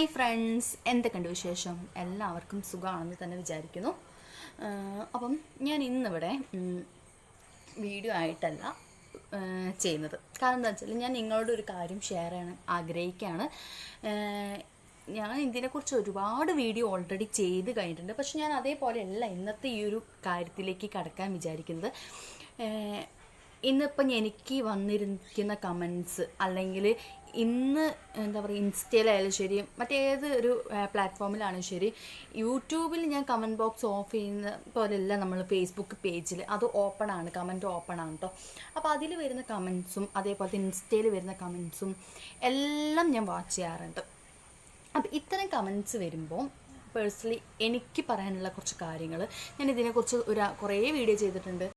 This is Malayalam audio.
ഹായ് ഫ്രണ്ട്സ് എന്തൊക്കെയുണ്ട് വിശേഷം? എല്ലാവർക്കും സുഖമാണെന്ന് തന്നെ വിചാരിക്കുന്നു. അപ്പം ഞാൻ ഇന്നിവിടെ വീഡിയോ ആയിട്ടല്ല ചെയ്യുന്നത്. കാരണം എന്താ വെച്ചാൽ ഞാൻ നിങ്ങളോട് ഒരു കാര്യം ഷെയർ ചെയ്യാൻ ആഗ്രഹിക്കുകയാണ്. ഞാൻ ഇതിനെക്കുറിച്ച് ഒരുപാട് വീഡിയോ ഓൾറെഡി ചെയ്ത് കഴിഞ്ഞിട്ടുണ്ട്. പക്ഷെ ഞാൻ അതേപോലെയല്ല ഇന്നത്തെ ഈ ഒരു കാര്യത്തിലേക്ക് കടക്കാൻ വിചാരിക്കുന്നത്. ഇന്നിപ്പം എനിക്ക് വന്നിരിക്കുന്ന കമൻസ് അല്ലെങ്കിൽ ഇന്ന് എന്താ പറയുക ഇൻസ്റ്റയിലായാലും ശരി മറ്റേത് ഒരു പ്ലാറ്റ്ഫോമിലാണെങ്കിലും ശരി യൂട്യൂബിൽ ഞാൻ കമന്റ് ബോക്സ് ഓഫ് ചെയ്യുന്ന പോലെയല്ല നമ്മൾ ഫേസ്ബുക്ക് പേജിൽ അത് ഓപ്പൺ ആണ് കമന്റ് ഓപ്പൺ ആണ് കേട്ടോ അപ്പോൾ അതിൽ വരുന്ന കമൻസും അതേപോലത്തെ ഇൻസ്റ്റയിൽ വരുന്ന കമൻസും എല്ലാം ഞാൻ വാച്ച് ചെയ്യാറുണ്ട്. അപ്പം ഇത്തരം കമൻസ് വരുമ്പോൾ പേഴ്സണലി എനിക്ക് പറയാനുള്ള കുറച്ച് കാര്യങ്ങൾ ഞാൻ ഇതിനെക്കുറിച്ച് ഒരു കുറേ വീഡിയോ ചെയ്തിട്ടുണ്ട്.